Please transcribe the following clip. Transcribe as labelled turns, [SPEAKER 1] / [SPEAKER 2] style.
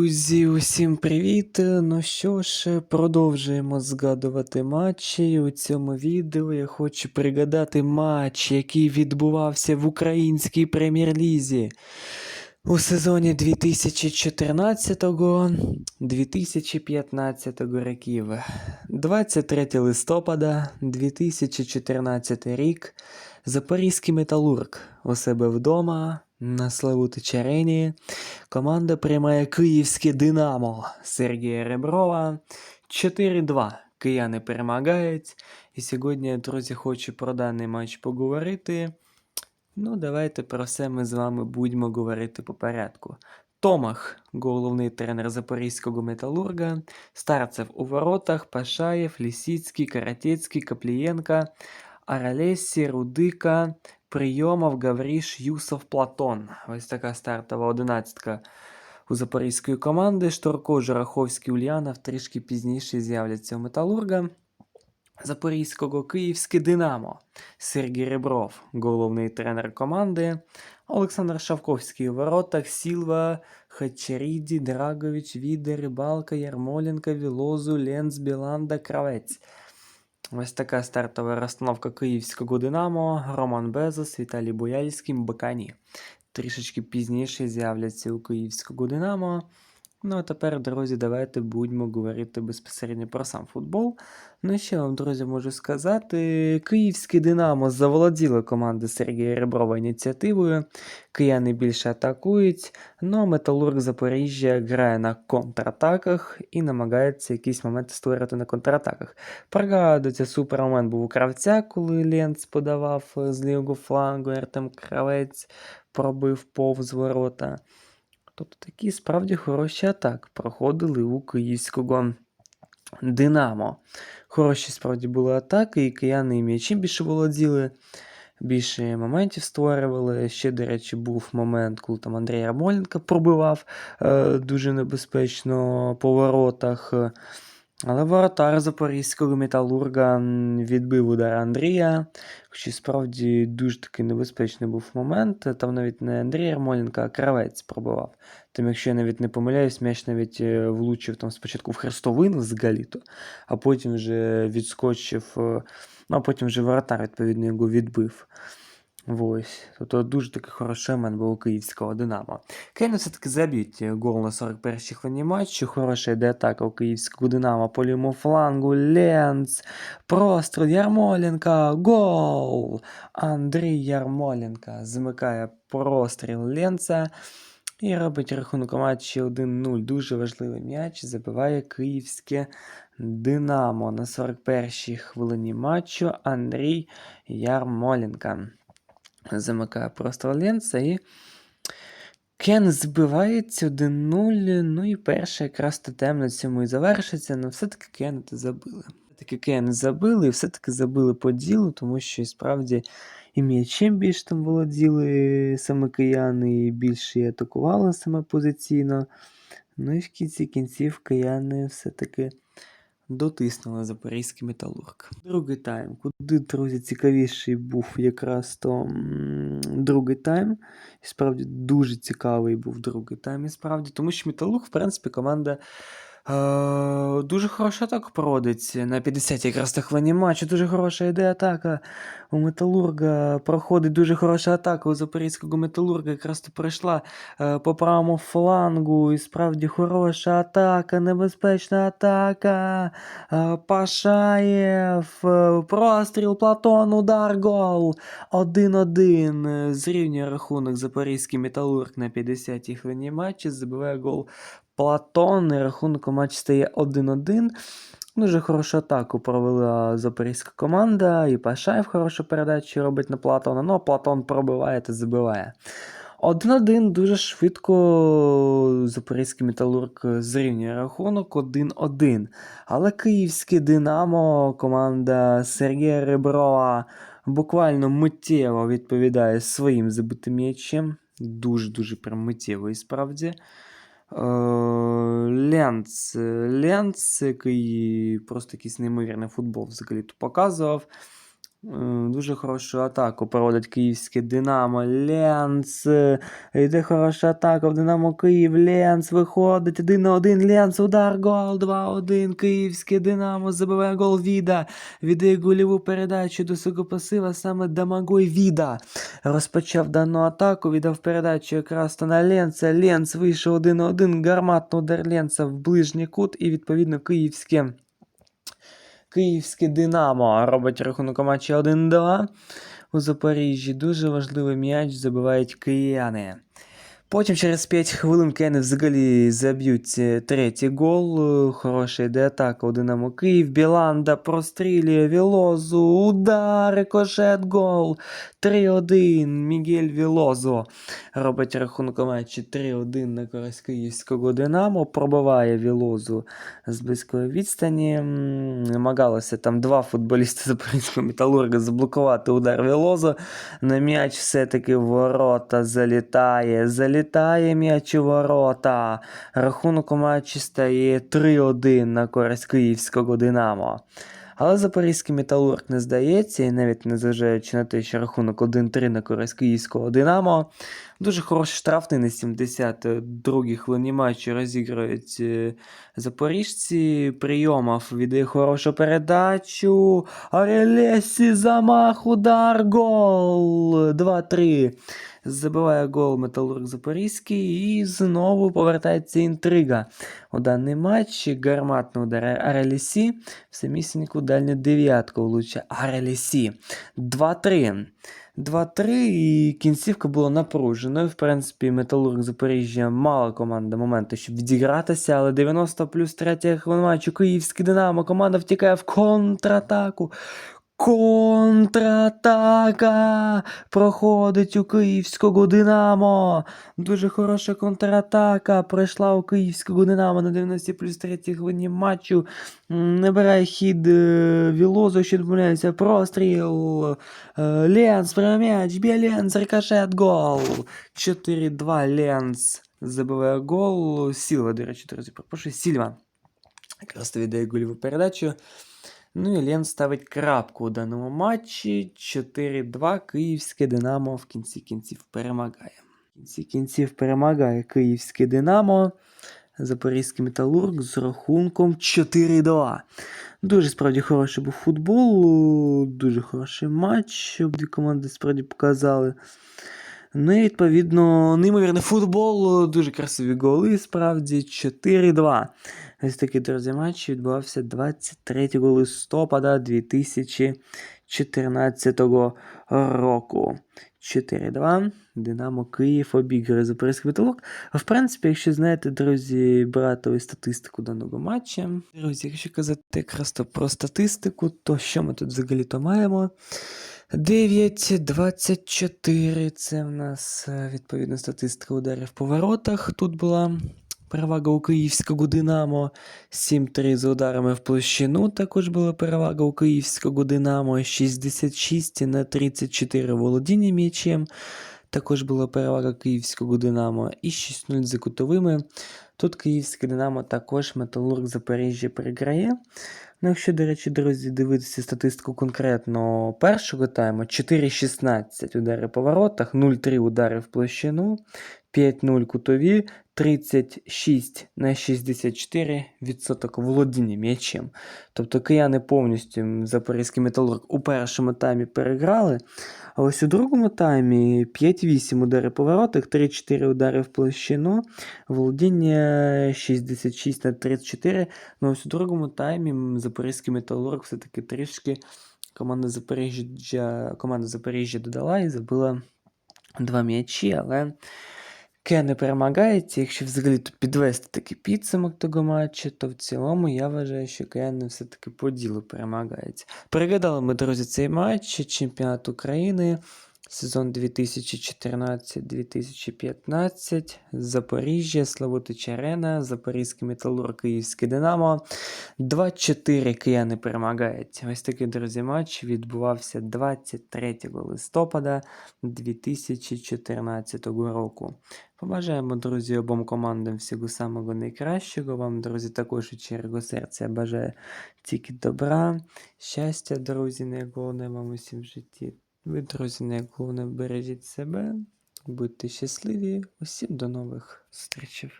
[SPEAKER 1] Друзі, усім привіт! Ну що ж, продовжуємо згадувати матчі. У цьому відео я хочу пригадати матч, який відбувався в українській прем'єр-лізі у сезоні 2014-2015 років. 23 листопада 2014 рік. Запорізький металург у себе вдома на Славутич арені. Команда приймає київське Динамо Сергія Реброва 4-2. Кияни перемагають. І сьогодні, друзі, хочу про даний матч поговорити. Ну, давайте про все ми з вами будемо говорити по порядку. Томах, головний тренер запорізького металурга, Старцев у воротах, Пашаєв, Лісіцький, Каратецький, Каплієнка, Аралесі, Рудика, Прийомов, Гавріш, Юсов, Платон. Ось така стартова одинадцятка у запорізької команди. Шторко, Жураховський, Ульянов трішки пізніше з'являться у Металурга. Запорізького Київське Динамо. Сергій Ребров, головний тренер команди. Олександр Шавковський у воротах, Сілва, Хачаріді, Драгович, Віде, Рибалка, Ярмоленко, Вілозу, Ленц, Біланда, Кравець. Ось така стартова розстановка київського Динамо, Роман Безос, Віталій Бояльський, Бакані. Трішечки пізніше з'являться у київського Динамо. Ну а тепер, друзі, давайте будемо говорити безпосередньо про сам футбол. Ну що вам, друзі, можу сказати. Київське Динамо заволоділо команди Сергія Реброва ініціативою. Кияни більше атакують, але Металург Запоріжжя грає на контратаках і намагається якісь моменти створити на контратаках. Пригадується, супермомент був у кравця, коли Ленц подавав з лівого флангу, Артем Кравець пробив повз ворота. Тобто такі справді хороші атаки проходили у київського Динамо. Хороші справді були атаки, і кияни і м'ячі більше володіли, більше моментів створювали. Ще, до речі, був момент, коли там Андрій Ярмоленко пробивав е, дуже небезпечно по воротах. Але воротар запорізького металурга відбив удар Андрія. Хоча справді дуже такий небезпечний був момент. Там навіть не Андрій Ярмоленко, а кравець пробивав. Там, якщо я навіть не помиляюсь, м'яч навіть е, влучив там спочатку в хрестовину з галіту, а потім вже відскочив, е, ну а потім вже воротар, відповідно, його відбив. Ось. Тобто дуже такий хороший момент був у київського Динамо. Кейн все-таки заб'ють гол на 41-й хвилині матчу. Хороша йде атака у київського Динамо по лівому флангу. Ленц. Простріл Ярмоленка. Гол! Андрій Ярмоленка змикає простріл Ленца. І робить рахунок матчі 1-0. Дуже важливий м'яч. Забиває київське Динамо на 41-й хвилині матчу Андрій Ярмоленка. Замикає просто Ленца і Кен збивається 1-0. Ну і перша якраз тотем на цьому і завершиться. але все-таки Кен забили. Все-таки Кен забили, і все-таки забили по ділу, тому що і справді і м'ячем більш там володіли саме кияни, і більше і атакували саме позиційно. Ну і в кінці кінців кияни все-таки дотиснули запорізький металург. Другий тайм. Куди, друзі, цікавіший був якраз то другий тайм. І справді дуже цікавий був другий тайм, і справді, тому що металург, в принципі, команда. Е, дуже хороша атака проводить на 50 якраз та хвилині матчу. Дуже хороша йде атака. У Металурга проходить дуже хороша атака у Запорізького Металурга. Якраз то пройшла е, по правому флангу. І справді хороша атака, небезпечна атака. Е, Пашаєв, е, простріл, Платон, удар, гол. 1-1. Е, Зрівнює рахунок Запорізький Металург на 50-й хвилині матчі. Забиває гол Платон. І рахунок у матчі стає 1-1. Дуже хорошу атаку провела запорізька команда. І Пашаєв хорошу передачу робить на Платона. Ну, а Платон пробиває та забиває. 1-1 дуже швидко запорізький металург зрівнює рахунок 1-1. Але київське Динамо, команда Сергія Реброва буквально миттєво відповідає своїм забитим м'ячем. Дуже-дуже прям миттєво і справді. Ленц. Ленц, який просто якийсь неймовірний футбол взагалі показував. Дуже хорошу атаку проводить київське Динамо. Ленц. Йде хороша атака в Динамо Київ. Ленц виходить. 1 на 1. Ленц. Удар. Гол. 2-1. Київське Динамо забиває гол Віда. Віддає гольову передачу до свого пасива саме Дамагой Віда. Розпочав дану атаку. Віддав передачу якраз на Ленца. Ленц вийшов 1 на 1. Гарматний удар Ленца в ближній кут. І відповідно київське. Київське Динамо робить рахунок матчі 1-2 у Запоріжжі. Дуже важливий м'яч забивають кияни. Потім через 5 хвилин кияни взагалі заб'ють е, третій гол. Е, Хороша йде атака у Динамо Київ. Біланда прострілює Вілозу. Удар, рикошет, гол. 3-1. Мігель Вілозо робить рахунок матчі 3-1 на користь київського Динамо. Пробиває Вілозу з близької відстані. Намагалося там два футболісти запорізького металурга заблокувати удар Вілозу. На м'яч все-таки ворота залітає. Залітає м'яч у ворота. Рахунок у матчі стає 3-1 на користь київського Динамо. Але запорізький металург не здається, і навіть незважаючи на те, що рахунок 1-3 на користь київського Динамо. Дуже хороший штрафний на 72-й хвилині матчу розіграють е, запоріжці. Прийомов віддає хорошу передачу. Арелесі замах, удар, гол. 2-3. Забиває гол Металург Запорізький і знову повертається інтрига. У даний матч гарматний удар Арелісі в самісіньку дальню дев'ятку влучає Арелісі. 2-3. 2-3 і кінцівка була напруженою. В принципі, Металург Запоріжжя мала команда моменту, щоб відігратися, але 90 плюс 3 хвилин матчу Київський Динамо. Команда втікає в контратаку. Контратака проходить у київського Динамо. Дуже хороша контратака пройшла у київського Динамо на 90 плюс 3 хвилині матчу. Набирає хід е, Вілозу, що домовляється. Простріл. Е, Ленс, м'яч, б'є Ленс, рикошет, гол. 4-2 Ленс забиває гол. Сілва, до речі, друзі, пропрошую. Сільва. Якраз віддає гольову передачу. Ну і Лен ставить крапку у даному матчі. 4-2 Київське Динамо в кінці кінців перемагає. В кінці кінців перемагає Київське Динамо. Запорізький металург з рахунком 4-2. Дуже справді хороший був футбол, дуже хороший матч. Обидві команди справді показали. Ну і відповідно, неймовірний футбол, дуже красиві голи, справді 4-2. Ось такий, друзі, матч відбувався 23 листопада 2014 року. 4-2. Динамо Київ обіграє Запорізький. А в принципі, якщо знаєте, друзі, брати статистику даного матча. Друзі, якщо казати якраз то про статистику, то що ми тут взагалі то маємо? 9-24. Це в нас е, відповідно статистика ударів по воротах. Тут була перевага у київського Динамо. 7-3 з ударами в площину. Також була перевага у київського Динамо. 66 на 34 володіння м'ячем. Також була перевага київського Динамо і 6-0 за кутовими. Тут київське Динамо також Металург Запоріжжя переграє. Ну, якщо, до речі, друзі, дивитися статистику конкретно першого тайму, 4-16 удари по воротах, 0-3 удари в площину, 5-0 кутові, 36 на 64 відсоток володіння м'ячем. Тобто кияни повністю запорізький металург у першому таймі переграли. А ось у другому таймі 5-8 удари по воротах, 3-4 удари в площину, володіння 66 на 34. Ну ось у другому таймі запорізький металург все-таки трішки команда Запоріжжя, команда Запоріжжя додала і забила два м'ячі, але Ке не перемагається. Якщо взагалі тут підвести такий підсумок того матчу, то в цілому я вважаю, що Кияни все-таки по ділу перемагається. Переглядали ми, друзі, цей матч чемпіонат України. Сезон 2014-2015. Запоріжжя, Славутич Арена, Запорізький Металург, Київське Динамо. 2-4 кияни перемагають. Ось такий, друзі, матч відбувався 23 листопада 2014 року. Побажаємо, друзі, обом командам всього самого найкращого. Вам, друзі, також від щирого серця бажаю тільки добра, щастя, друзі, найголовне вам усім в житті. Ви, друзі, найголовне бережіть себе, будьте щасливі. Усім до нових зустрічей.